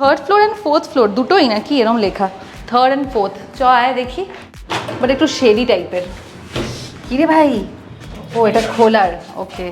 Third floor and fourth floor দুটোই নাকি এরম লেখা। থার্ড অ্যান্ড ফোর্থ চ, আয় দেখি। বাট একটু শেডি টাইপের কিরে ভাই? ও, এটা খোলার, okay.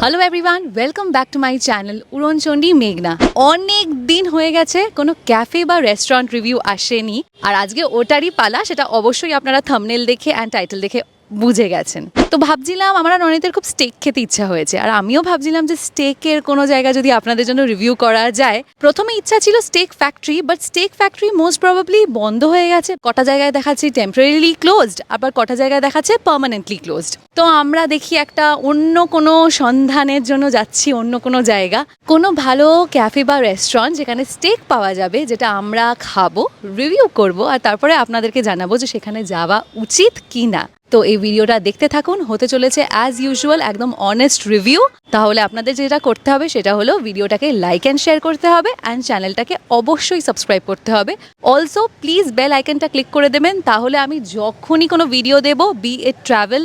Hello everyone welcome back to my channel Uronchondi মেঘনা অনেক দিন হয়ে গেছে, কোনো ক্যাফে বা রেস্টুরেন্ট রিভিউ আসেনি। আর আজকে ওটারই পালা, সেটা অবশ্যই আপনারা থামনেল দেখে অ্যান্ড টাইটেল দেখে বুঝে গেছেন। তো ভাবছিলাম আমার আর ননীতের খুব স্টেক খেতে ইচ্ছা হয়েছে। আর আমিও ভাবছিলাম যে স্টেকের কোনো জায়গা যদি আপনাদের জন্য রিভিউ করা যায়। প্রথমে ইচ্ছা ছিল steak factory but steak factory most probably বন্ধ হয়ে গেছে। কটা জায়গায় দেখাচ্ছে টেম্পোরারিলি ক্লোজড আবার কটা জায়গায় দেখাচ্ছে পার্মানেন্টলি ক্লোজড তো আমরা দেখি একটা অন্য কোনো সন্ধানের জন্য যাচ্ছি, অন্য কোনো জায়গা। কোনো ভালো ক্যাফে বা রেস্টুরেন্ট যেখানে স্টেক পাওয়া যাবে, যেটা আমরা খাব রিভিউ করব, আর তারপরে আপনাদেরকে জানাব যে সেখানে যাওয়া উচিত কি না তো এই ভিডিওটা দেখতে থাকুন। হতে চলেছে অ্যাজ ইউজুয়াল একদম অনেস্ট রিভিউ তাহলে আপনাদের যেটা করতে হবে, সেটা হলো ভিডিওটাকে লাইক অ্যান্ড শেয়ার করতে হবে অ্যান্ড চ্যানেলটাকে অবশ্যই সাবস্ক্রাইব করতে হবে। অলসো প্লিজ বেল আইকনটা ক্লিক করে দেবেন। তাহলে আমি যখনই কোনো ভিডিও দেবো be a travel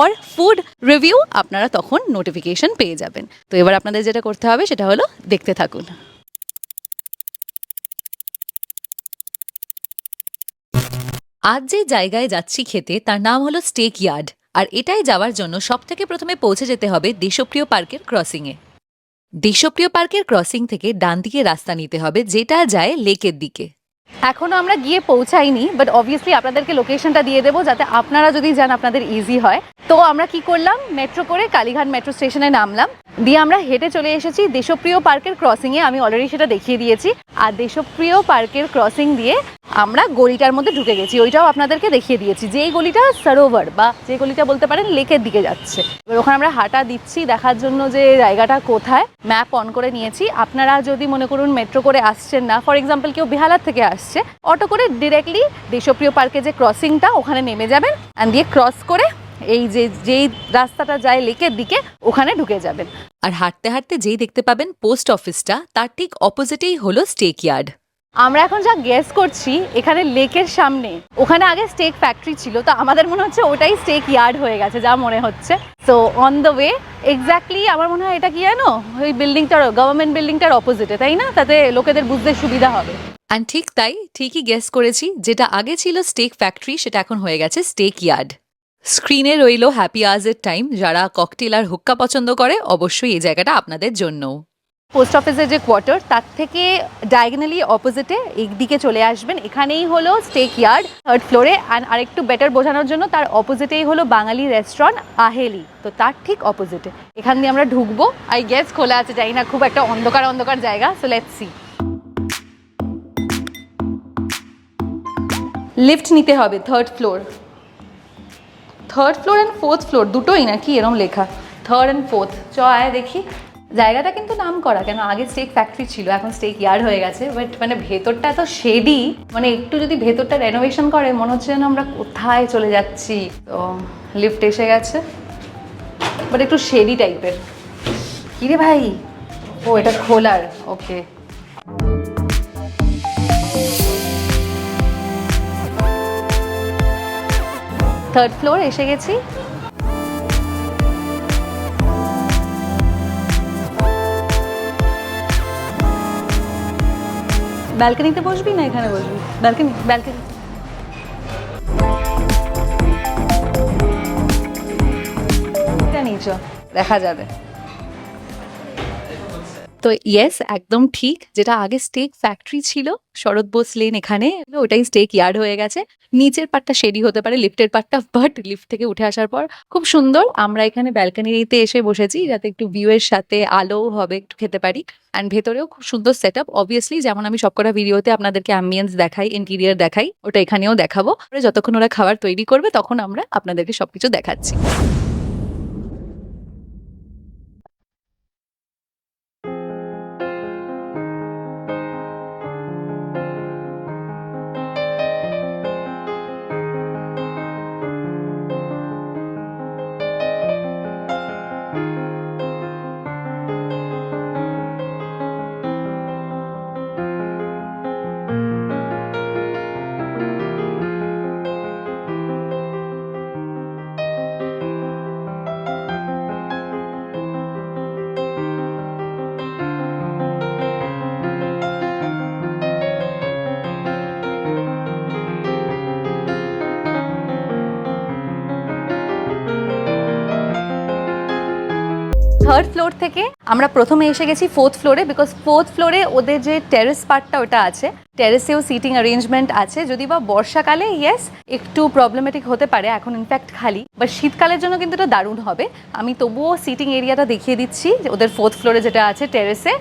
or food review আপনারা তখন নোটিফিকেশন পেয়ে যাবেন। তো এবার আপনাদের যেটা করতে হবে, সেটা হলো দেখতে থাকুন। আজ যে জায়গায় যাচ্ছি খেতে, তার নাম হলো স্টেক ইয়ার্ড। আর এটাই যাওয়ার জন্য সবথেকে প্রথমে পৌঁছে যেতে হবে দেশপ্রিয় পার্কের ক্রসিংয়ে দেশপ্রিয় পার্কের ক্রসিং থেকে ডান দিকে রাস্তা নিতে হবে, যেটা যায় লেকের দিকে। এখনও আমরা গিয়ে পৌঁছাইনি বাট অবভিয়াসলি আপনাদেরকে লোকেশনটা দিয়ে দেবো যাতে আপনারা যদি যান আপনাদের ইজি হয়। তো আমরা কি করলাম? মেট্রো করে কালীঘাট মেট্রো স্টেশনে নামলাম। দিয়ে আমরা হেঁটে চলে এসেছি দেশপ্রিয় পার্কের ক্রসিংয়ে আমি অলরেডি সেটা দেখিয়ে দিয়েছি। আর দেশপ্রিয় পার্কের ক্রসিং দিয়ে আমরা গলিটার মধ্যে ঢুকে গেছি। ওইটাও আপনাদেরকে দেখিয়ে দিয়েছি। যেই গলিটা সরোভার বা যে গলিটা বলতে পারেন লেকের দিকে যাচ্ছে। এবার ওখানে আমরা হাঁটা দিচ্ছি, দেখার জন্য যে জায়গাটা কোথায় ম্যাপ অন করে নিয়েছি। আপনারা যদি মনে করুন মেট্রো করে আসছেন না ফর এক্সাম্পল কেউ বিহালার থেকে আসছে অটো করে ডিরেক্টলি দেশপ্রিয় পার্কে যে ক্রসিংটা ওখানে নেমে যাবেন অ্যান্ড দিয়ে ক্রস করে এই যে যেই রাস্তাটা যায় লেকের দিকে ওখানে ঢুকে যাবেন। আর হাঁটতে হাঁটতে যেই দেখতে পাবেন পোস্ট অফিসটা তার ঠিক অপোজিটেই হলো স্টেক ইয়ার্ড আমরা এখন যা গেস করছি এখানে লেকের সামনে ওখানে আগে স্টেক ফ্যাক্টরি ছিল তো আমাদের মনে হচ্ছে ওটাই স্টেক ইয়ার্ড হয়ে গেছে যা মনে হচ্ছে। So on the way exactly আমার মনে হয় এটা কি জানো? ওই বিল্ডিংটার গভর্নমেন্ট বিল্ডিংটার অপোজিটে তাই না? তাতে লোকেদের বুঝতে সুবিধা হবে। অ্যান্ড ঠিক তাই, ঠিকই গেস করেছি, যেটা আগে ছিল স্টেক ফ্যাক্টরি সেটা এখন হয়ে গেছে স্টেক ইয়ার্ড স্ক্রিনে রইল হ্যাপি আওয়ার্সের টাইম যারা ককটেল আর হুক্কা পছন্দ করে, অবশ্যই এই জায়গাটা আপনাদের জন্যও। পোস্ট অফিসের যে কোয়ার্টার তার থেকে ডায়াগনালি অপোজিটে এই দিকে চলে আসবেন। এখানেই হলো স্টেক ইয়ার্ড থার্ড ফ্লোরে অ্যান্ড আরেকটু বেটার বোঝানোর জন্য তার অপোজিটেই হলো বাঙালি রেস্টুরেন্ট আহেলি তো তার ঠিক অপোজিটে এখান দিয়ে আমরা ঢুকবো। আই গেস খোলা আছে, জানি না, খুব একটা অন্ধকার অন্ধকার জায়গা সো লেটস সি লিফট নিতে হবে third floor third floor and fourth floor দুটোই নাকি এরম লেখা। থার্ড অ্যান্ড ফোর্থ চ, আয় দেখি। জায়গাটা কিন্তু নাম করা, কেন আগে স্টেক ফ্যাক্টরি ছিল, এখন স্টেক ইয়ার্ড হয়ে গেছে বাট মানে ভেতরটা এত শেডি মানে একটু যদি ভেতরটা রেনোভেশন করে, মনে হচ্ছে যেন আমরা কোথায় চলে যাচ্ছি। তো লিফট এসে গেছে বাট একটু শেডি টাইপের কিরে ভাই? ও, এটা খোলার ওকে থার্ড ফ্লোর এসে গেছি। ব্যালকনিতে বসবি না এখানে বসবি? ব্যালকনি ব্যালকনি দেখা যাবে। তো ইয়েস একদম ঠিক। যেটা আগে স্টেক ফ্যাক্টরি ছিল, শরৎ বোস লেন এখানে, ওটাই স্টেক ইয়ার্ড হয়ে গেছে। নিচের পার্টটা শেডি হতে পারে লিফটের পার্টটা বাট লিফট থেকে উঠে আসার পর খুব সুন্দর। আমরা এখানে ব্যালকানিতে এসে বসেছি, যাতে একটু ভিউ এর সাথে আলো হবে, একটু খেতে পারি। অ্যান্ড ভেতরেও খুব সুন্দর সেট আপ অবভিয়াসলি যেমন আমি সবকটা ভিডিওতে আপনাদেরকে অ্যাম্বিয়েন্স দেখাই ইন্টেরিয়ার দেখাই, ওটা এখানেও দেখাবো। যতক্ষণ ওরা খাবার তৈরি করবে, তখন আমরা আপনাদেরকে সবকিছু দেখাচ্ছি। থার্ড ফ্লোর থেকে আমরা প্রথমে এসে গেছি ফোর্থ ফ্লোরে বিকজ ফোর্থ ফ্লোরে ওদের যে টেরেস পার্টটা ওটা আছে টেরেসেও সিটিং অ্যারেঞ্জমেন্ট আছে। যদি বা বর্ষাকালে ইয়েস একটু প্রবলেমেটিক হতে পারে, এখন ইনফ্যাক্ট খালি। বা শীতকালের জন্য কিন্তু এটা দারুণ হবে। আমি তবুও সিটিং এরিয়াটা দেখিয়ে দিচ্ছি, যে ওদের ফোর্থ ফ্লোরে যেটা আছে টেরেসে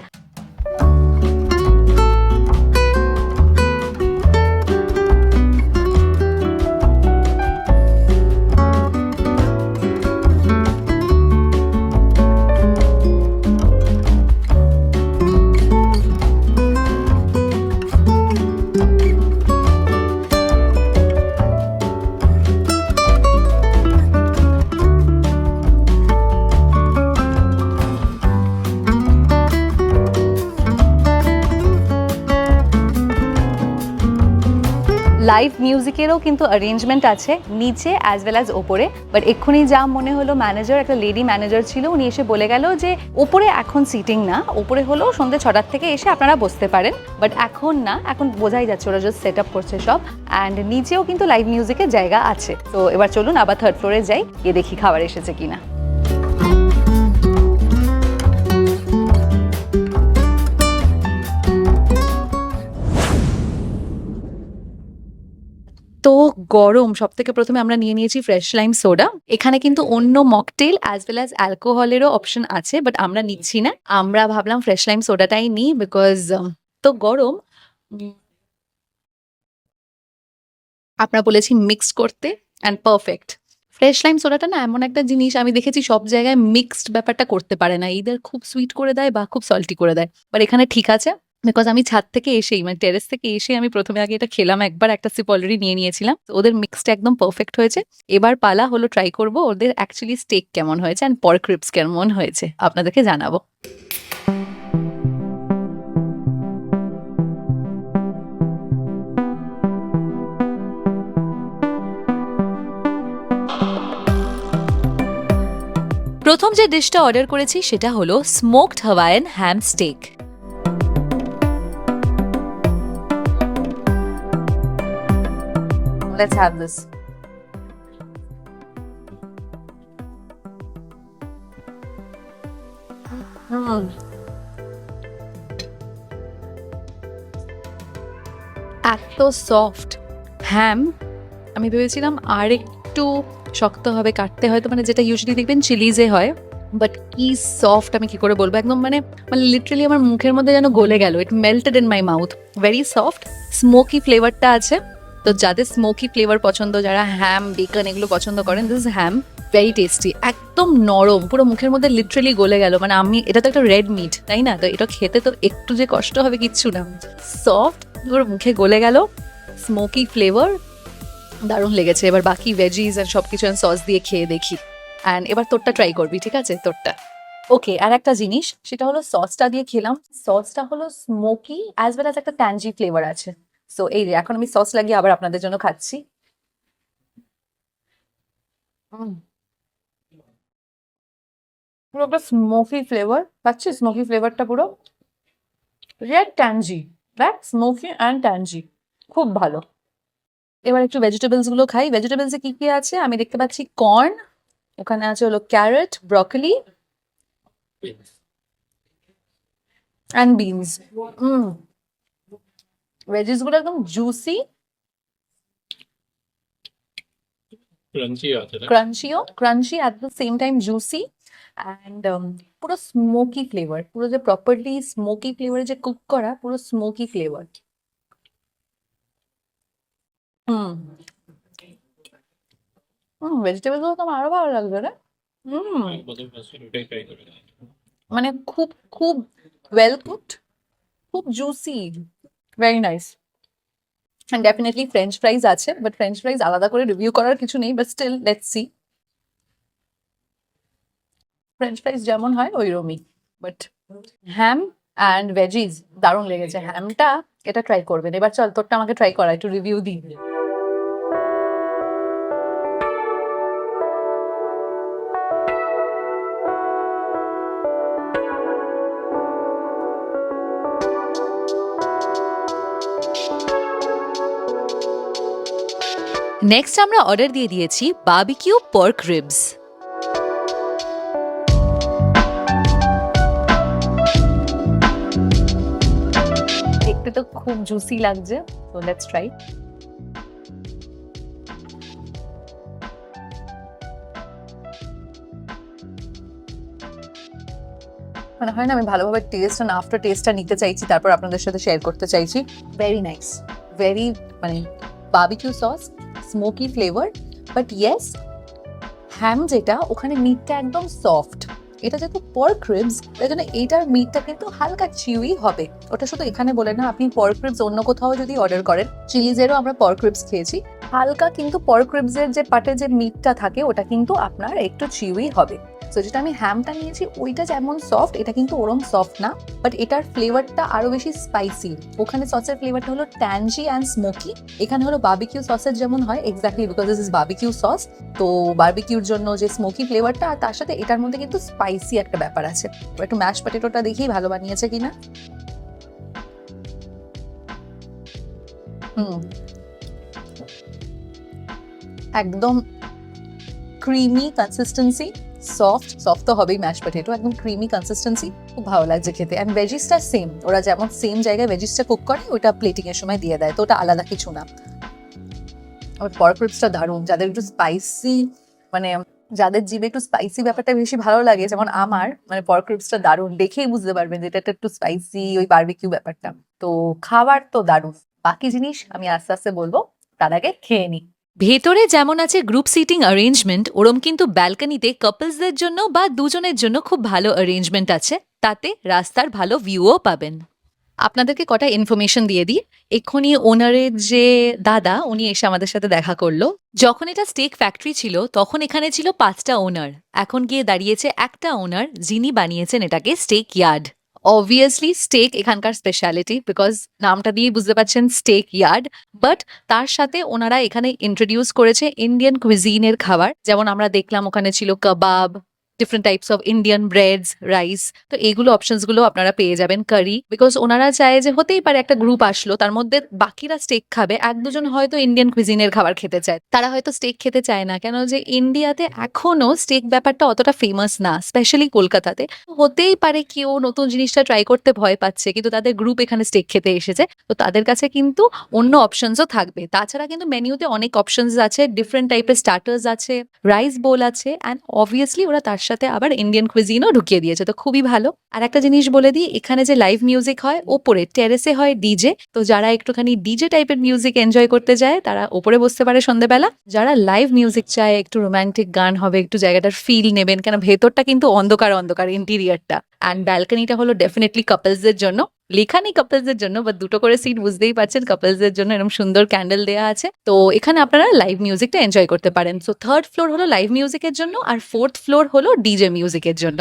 লাইভ মিউজিকেরও কিন্তু অ্যারেঞ্জমেন্ট আছে, নিচে অ্যাজ ওয়েল অ্যাজ ওপরে। বাট এক্ষুনি যা মনে হলো ম্যানেজার একটা লেডি ম্যানেজার ছিল, উনি এসে বলে গেল যে, ওপরে এখন সিটিং না, ওপরে হলো সন্ধ্যে ছটার থেকে এসে আপনারা বসতে পারেন। বাট এখন না, এখন বোঝাই যাচ্ছে ওরা জাস্ট সেট আপ করছে সব। অ্যান্ড নিচেও কিন্তু লাইভ মিউজিকের জায়গা আছে। তো এবার চলুন আবার থার্ড ফ্লোরে যাই, গিয়ে দেখি খাবার এসেছে কিনা। তো গরম। সব থেকে প্রথমে আমরা নিয়ে নিয়েছি ফ্রেশ লাইম সোডা এখানে কিন্তু অন্য মকটেল অ্যাজ ওয়েল অ্যাজ অ্যালকোহলেরও অপশন আছে বাট আমরা নিচ্ছি না। আমরা ভাবলাম ফ্রেশ লাইম সোডাটাই নিই বিকজ তো গরম। আমরা বলেছি মিক্স করতে অ্যান্ড পারফেক্ট ফ্রেশ লাইম সোডাটা না এমন একটা জিনিস, আমি দেখেছি সব জায়গায় মিক্সড ব্যাপারটা করতে পারে না। ইদার খুব সুইট করে দেয় বা খুব সল্টি করে দেয়। বাট এখানে ঠিক আছে। বিকজ আমি ছাদ থেকে এসেই মানে টেরেস থেকে এসে আমি প্রথমে আগে এটা খেলাম, একবার একটা সিপ অলরেডি নিয়ে নিয়েছিলাম। ওদের মিক্সটা একদম পারফেক্ট হয়েছে। এবার পালা হলো ট্রাই করব ওদের অ্যাকচুয়ালি স্টেক কেমন হয়েছে অ্যান্ড পর ক্রিপস কেমন হয়েছে, আপনাদেরকে জানাব। প্রথম যে ডিশটা অর্ডার করেছি সেটা হলো smoked Hawaiian ham steak Let's have this. Mm. এত সফট হ্যাম আমি ভেবেছিলাম আর একটু শক্ত হবে, কাটতে হয়তো মানে যেটা ইউজুয়ালি দেখবেন চিলিজে হয় বাট কি সফট আমি কি করে বলব? একদম মানে মানে লিটারালি আমার মুখের মধ্যে যেন গলে গেল it melted in my mouth very soft smoky ফ্লেভারটা আছে। তো যাদের স্মোকি ফ্লেভার পছন্দ, যারা হ্যাম বেকন এগুলো পছন্দ করেন দিস হ্যাম ভেরি টেস্টি একদম নরম, পুরো মুখের মধ্যে লিটারালি গলে গেল। মানে আমি, এটা তো একটা রেড মিট তাই না? তো এটা খেতে তো একটু যে কষ্ট হবে কিচ্ছু না। সফট পুরো মুখে গলে গেল স্মোকি ফ্লেভার দারুণ লেগেছে। এবার বাকি ভেজিস আর সব কিছু সস দিয়ে খেয়ে দেখি। অ্যান্ড এবার তোরটা ট্রাই করবি, ঠিক আছে? তোরটা। ওকে আর একটা জিনিস, সেটা হলো সসটা দিয়ে খেলাম। সসটা হলো স্মোকি অ্যাজ ওয়েল অ্যাজ একটা ট্যানজি ফ্লেভার আছে। সো এই এখন আমি সস লাগিয়ে আবার আপনাদের জন্য খাচ্ছি। পুরো একটা স্মোকি ফ্লেভার পাচ্ছি? স্মোকি ফ্লেভারটা পুরো? রেড ট্যানজি দেখ স্মোকি অ্যান্ড ট্যানজি খুব ভালো। এবার একটু ভেজিটেবলসগুলো খাই। ভেজিটেবলসে কি কি আছে? আমি দেখতে পাচ্ছি কর্ন ওখানে আছে হলো carrot broccoli and beans hmm ভেজিসগুলো একদম জুসি ক্রাঞ্চি আছে না ক্রাঞ্চিও crunchy at the same time juicy and um, পুরো স্মোকি ফ্লেভার পুরো যে প্রপারলি স্মোকি ফ্লেভারে যে কুক করা পুরো স্মোকি ফ্লেভার হুম হুম ভেজিটেবলগুলো তো আমার আরও ভালো লাগবে রে হুম বছর বছর ওটাই ট্রাই করে মানে খুব খুব ওয়েল কুকড খুব juicy very nice and definitely French fries আছে বাট ফ্রেঞ্চ ফ্রাইজ আলাদা করে রিভিউ করার কিছু নেই but still let's see French fries যেমন হয় ওইরকমই বাট হ্যাম অ্যান্ড ভেজিস দারুণ লেগেছে। হ্যামটা এটা ট্রাই করবেন। এবার চল তোরটা আমাকে ট্রাই করা একটু রিভিউ দিই নেক্সট আমরা অর্ডার দিয়ে দিয়েছি বাবিকিউ পর্ক রিবস দেখতে তো খুব জুসি লাগছে তো লেটস ট্রাই মনে হয় না, আমি ভালোভাবে টেস্ট অ্যান্ড আফটার টেস্টটা নিতে চাইছি, তারপর আপনাদের সাথে শেয়ার করতে চাইছি। ভেরি নাইস ভেরি মানে barbecue sauce smoky flavour but yes ham যেটা, ওখানে মিটটা একদম সফট এটা যেহেতু পর্ক রিবস তাই জন্য এইটার মিটটা কিন্তু হালকা চিউই হবে। ওটা শুধু এখানে বলে না, আপনি পর্ক রিবস অন্য কোথাও যদি অর্ডার করেন, চিলিজেরও আমরা পর রিবস খেয়েছি। হালকা কিন্তু পর্ক রিবসের যে পাটে যে মিটটা থাকে, ওটা কিন্তু আপনার একটু চিউই হবে। সো যেটা আমি হ্যামটা নিয়েছি, ওইটা যেমন সফট এটা কিন্তু ওরম সফট না বাট এটার ফ্লেভারটা আরও বেশি স্পাইসি ওখানে সসের ফ্লেভারটা হলো ট্যানজি অ্যান্ড স্মোকি এখানে হলো বার্বিকিউ সসের যেমন হয় exactly because this is barbecue sauce তো বার্বিকিউর জন্য যে স্মোকি ফ্লেভারটা আর তার সাথে এটার মধ্যে কিন্তু স্পাইসি একটা ব্যাপার আছে। একটু ম্যাশ পটেটোটা দেখেই ভালো বানিয়েছে কিনা। হুম। একদম ক্রিমি কনসিস্টেন্সি সফট সফট তো হবেই ম্যাশ পটেটো একদম ক্রিমি কনসিস্টেন্সি খুব ভালো লাগছে খেতে। অ্যান্ড ভেজিসটা সেম ওরা যেমন সেম জায়গায় ভেজিসটা কুক করে, ওটা প্লেটিং এর সময় দিয়ে দেয়, তো ওটা আলাদা কিছু না। আবার পর্ক রিবসটা দারুণ, যাদের একটু স্পাইসি মানে যাদের জিভে একটু স্পাইসি ব্যাপারটা বেশি ভালো লাগে, যেমন আমার মানে পর্ক রিবসটা দারুণ, দেখেই বুঝতে পারবেন যে এটা একটু স্পাইসি ওই বারবিকিউ ব্যাপারটা। তো খাবার তো দারুণ, বাকি জিনিস আমি আস্তে আস্তে বলব, তার আগে খেয়ে নিই। ভেতরে যেমন আছে গ্রুপ সিটিং অ্যারেঞ্জমেন্ট ওরম কিন্তু ব্যালকনিতে কাপলসদের জন্য বা দুজনের জন্য খুব ভালো অ্যারেঞ্জমেন্ট আছে। তাতে রাস্তার ভালো ভিউও পাবেন। আপনাদেরকে কটা ইনফরমেশন দিয়ে দিই। এক্ষুনি ওনারের যে দাদা, উনি এসে আমাদের সাথে দেখা করল। যখন এটা স্টেক ফ্যাক্টরি ছিল, তখন এখানে ছিল পাঁচটা ওনার এখন গিয়ে দাঁড়িয়েছে একটা ওনার যিনি বানিয়েছেন এটাকে স্টেক ইয়ার্ড অবভিয়াসলি স্টেক এখানকার স্পেশালিটি বিকজ নামটা দিয়েই বুঝতে পারছেন স্টেক ইয়ার্ড বাট তার সাথে ওনারা এখানে ইন্ট্রোডিউস করেছে ইন্ডিয়ান কুইজিনের খাবার। যেমন আমরা দেখলাম ওখানে ছিল কাবাব different types of Indian breads rice তো এইগুলো অপশনসগুলো আপনারা পেয়ে যাবেন কারি বিকজ ওনারা চায় যে হতেই পারে একটা গ্রুপ আসলো, তার মধ্যে বাকিরা স্টেক খাবে, এক দুজন হয়তো ইন্ডিয়ান কুইজিনের খাবার খেতে চায়। তারা হয়তো স্টেক খেতে চায় না, কেন যে ইন্ডিয়াতে এখনও স্টেক ব্যাপারটা অতটা ফেমাস না স্পেশালি কলকাতাতে। হতেই পারে কেউ নতুন জিনিসটা ট্রাই করতে ভয় পাচ্ছে, কিন্তু তাদের গ্রুপ এখানে স্টেক খেতে এসেছে, তো তাদের কাছে কিন্তু অন্য অপশনসও থাকবে। তাছাড়া কিন্তু মেনুতে অনেক অপশনস আছে ডিফারেন্ট টাইপের স্টার্টার্স আছে রাইস বোল আছে অ্যান্ড অবভিয়াসলি ওরা তার সাথে আবার ইন্ডিয়ান কুইজিনও ঢুকিয়ে দিয়েছে, তো খুবই ভালো। আর একটা জিনিস বলে দিই, এখানে যে লাইভ মিউজিক হয়, ওপরে টেরেসে হয় ডিজে তো যারা একটুখানি ডিজে টাইপের মিউজিক এনজয় করতে যায়, তারা ওপরে বসতে পারে সন্ধ্যেবেলা যারা লাইভ মিউজিক চায়, একটু রোমান্টিক গান হবে, একটু জায়গাটার ফিল নেবেন, কেন ভেতরটা কিন্তু অন্ধকার অন্ধকার ইন্টিরিয়ারটা অ্যান্ড ব্যালকানিটা হলো ডেফিনেটলি কাপলসদের জন্য। লেখা নেই কাপলসদের জন্য বা দুটো করে সিট বুঝতেই পারছেন কাপলসদের জন্য এরকম সুন্দর ক্যান্ডেল দেওয়া আছে। তো এখানে আপনারা লাইভ মিউজিকটা এনজয় করতে পারেন। সো থার্ড ফ্লোর হলো লাইভ মিউজিকের জন্য, আর ফোর্থ ফ্লোর হলো ডিজে মিউজিকের জন্য।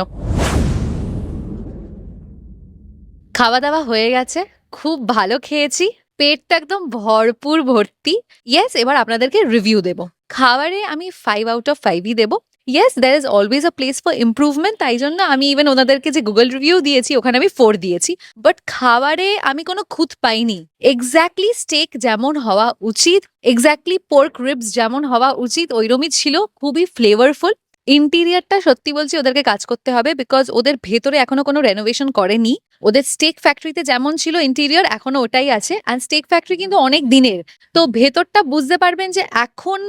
খাওয়া দাওয়া হয়ে গেছে, খুব ভালো খেয়েছি, পেটটা একদম ভরপুর ভর্তি। ইয়েস এবার আপনাদেরকে রিভিউ দেব। খাবারে আমি ফাইভ আউট অফ ফাইভই দেবো। Yes there is always a place for improvement তাই জন্য আমি ইভেন ওনাদেরকে যে গুগল রিভিউ দিয়েছি, ওখানে আমি ফোর দিয়েছি। বাট খাবারে আমি কোনো খুঁত পাইনি। এক্স্যাক্টলি স্টেক যেমন হওয়া উচিত এক্স্যাক্টলি পোর্ক রিবস যেমন হওয়া উচিত, ওইরমই ছিল, খুবই ফ্লেভারফুল ইন্টিরিয়ারটা সত্যি বলছি, ওদেরকে কাজ করতে হবে বিকজ ওদের ভেতরে এখনও কোনো রেনোভেশন করেনি। ওদের স্টেক ফ্যাক্টরিতে যেমন ছিল ইন্টিরিয়ার এখনও ওটাই আছে। অ্যান্ড স্টেক ফ্যাক্টরি কিন্তু অনেক দিনের। তো ভেতরটা বুঝতে পারবেন যে এখন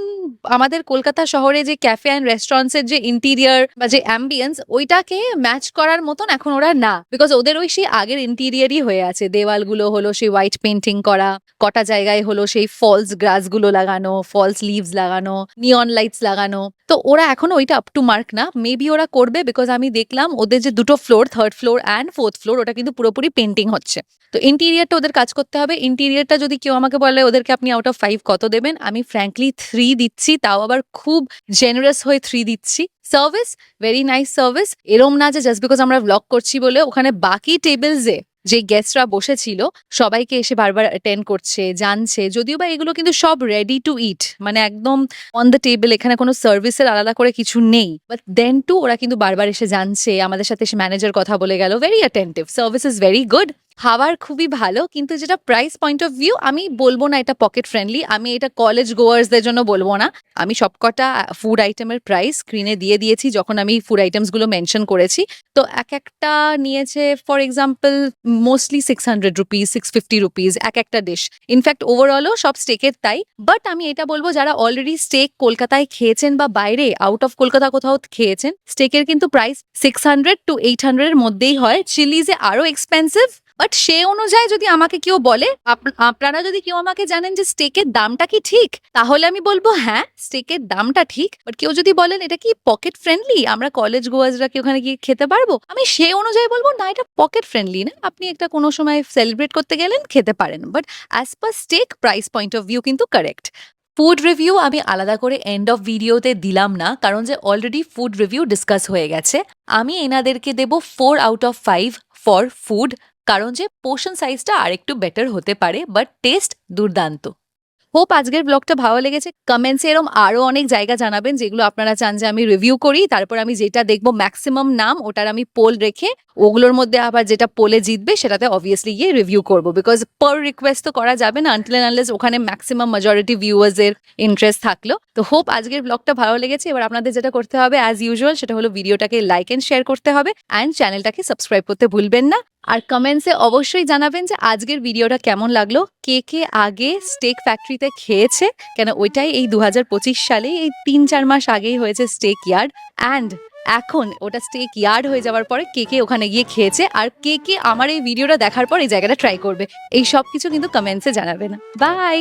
আমাদের কলকাতা শহরে যে ক্যাফে অ্যান্ড রেস্টুরেন্টসের যে ইন্টিরিয়ার বা যে অ্যাম্বিয়েন্স ওইটাকে ম্যাচ করার মতন এখন ওরা না। বিকজ ওদের ওই সেই আগের ইন্টিরিয়ারই হয়ে আছে। দেওয়ালগুলো হলো সেই হোয়াইট পেন্টিং করা, কটা জায়গায় হলো সেই ফলস গ্রাসগুলো লাগানো ফলস লিভস লাগানো নিয়ন লাইটস লাগানো। তো ওরা এখনও ওইটা আপ টু মার্ক না। মেবি ওরা করবে বিকজ আমি দেখলাম ওদের যে দুটো floor third floor and fourth floor ওটা কিন্তু পুরোপুরি পেন্টিং হচ্ছে। তো ইন্টিরিয়ারটা ওদের কাজ করতে হবে। ইন্টিরিয়ারটা যদি কেউ আমাকে বলে, ওদেরকে আপনি আউট অফ ফাইভ কত দেবেন? আমি ফ্র্যাঙ্কলি থ্রি দিচ্ছি, তাও আবার খুব জেনারেস হয়ে থ্রি দিচ্ছি। সার্ভিস ভেরি নাইস সার্ভিস এরম না যে জাস্ট বিকজ আমরা ব্লগ করছি বলে ওখানে বাকি টেবিলসে যে গেস্টরা বসেছিল, সবাইকে এসে বারবার অ্যাটেন্ড করছে, জানছে, যদিও বা এগুলো কিন্তু সব রেডি টু ইট মানে একদম অন দ্য টেবিল এখানে কোনো সার্ভিসের আলাদা করে কিছু নেই। বাট দেন টু ওরা কিন্তু বারবার এসে জানছে, আমাদের সাথে এসে ম্যানেজার কথা বলে গেল very attentive service is very good খাবার খুবই ভালো, কিন্তু যেটা প্রাইস পয়েন্ট অফ ভিউ আমি বলব না এটা পকেট ফ্রেন্ডলি আমি এটা কলেজ গোয়ার্সদের জন্য বলব না। আমি সবকটা ফুড আইটেমের প্রাইস স্ক্রিনে দিয়ে দিয়েছি, যখন আমি ফুড আইটেমসগুলো মেনশন করেছি। তো এক একটা নিয়েছে for example mostly six hundred rupees six fifty rupees এক একটা ডিশ ইনফ্যাক্ট ওভারঅলও সব স্টেকের তাই। বাট আমি এটা বলব, যারা অলরেডি স্টেক কলকাতায় খেয়েছেন বা বাইরে আউট অফ কলকাতা কোথাও খেয়েছেন স্টেকের কিন্তু price six hundred two eight হান্ড্রেডের মধ্যেই হয়। চিলিজে আরও এক্সপেন্সিভ বাট সে অনুযায়ী যদি আমাকে কেউ বলে আপনারা যদি কেউ আমাকে জানেন যে স্টেকের দামটা কি ঠিক, তাহলে আমি বলব হ্যাঁ স্টেকের দামটা ঠিক। বাট কেউ যদি বলেন, এটা কি পকেট ফ্রেন্ডলি আমরা কলেজ গোয়াজরা কি ওখানে গিয়ে খেতে পারব? আমি সে অনুযায়ী বলব, না, এটা পকেট ফ্রেন্ডলি না। আপনি একটা কোনো সময় সেলিব্রেট করতে গেলেন, খেতে পারেন। But as per steak price point of view কিন্তু কারেক্ট ফুড রিভিউ আমি আলাদা করে এন্ড অফ ভিডিওতে দিলাম না, কারণ যে অলরেডি ফুড রিভিউ ডিসকাস হয়ে গেছে। আমি এনাদেরকে দেব four out of five for food কারণ যে পোর্শন সাইজটা আরেকটু বেটার হতে পারে বাট টেস্ট দুর্দান্ত। হোপ আজকের ব্লগটা ভালো লেগেছে। কমেন্টসে এরম আরও অনেক জায়গা জানাবেন যেগুলো আপনারা চান যে আমি রিভিউ করি, তারপর আমি যেটা দেখব ম্যাক্সিমাম নাম, ওটার আমি পোল রেখে ওগুলোর মধ্যে আবার যেটা পোলে জিতবে সেটাতে অবভিয়াসলি গিয়ে রিভিউ করব। বিকজ পার রিকোয়েস্ট তো করা যাবে না আনটিল আনলেস ওখানে ম্যাক্সিমাম মেজরিটি ভিউয়ার্সের ইন্টারেস্ট থাকল। তো হোপ আজকের ব্লগটা ভালো লেগেছে। এবার আপনাদের যেটা করতে হবে অ্যাজ ইউজুয়াল সেটা হলো ভিডিওটাকে লাইক এন্ড শেয়ার করতে হবে। অ্যান্ড চ্যানেলটাকে সাবস্ক্রাইব করতে ভুলবেন না। আর কমেন্টসে অবশ্যই জানাবেন যে আজকের ভিডিওটা কেমন লাগল? কে কে আগে স্টেক ফ্যাক্টরিতে খেয়েছে? কেন ওইটাই এই দু পঁচিশ সালে এই তিন চার মাস আগেই হয়েছে স্টেক ইয়ার্ড অ্যান্ড এখন ওটা স্টেক ইয়ার্ড হয়ে যাওয়ার পরে কে কে ওখানে গিয়ে খেয়েছে আর কে কে আমার এই ভিডিওটা দেখার পর এই জায়গাটা ট্রাই করবে। এই সব কিছু কিন্তু কমেন্টসে জানাবে না বাই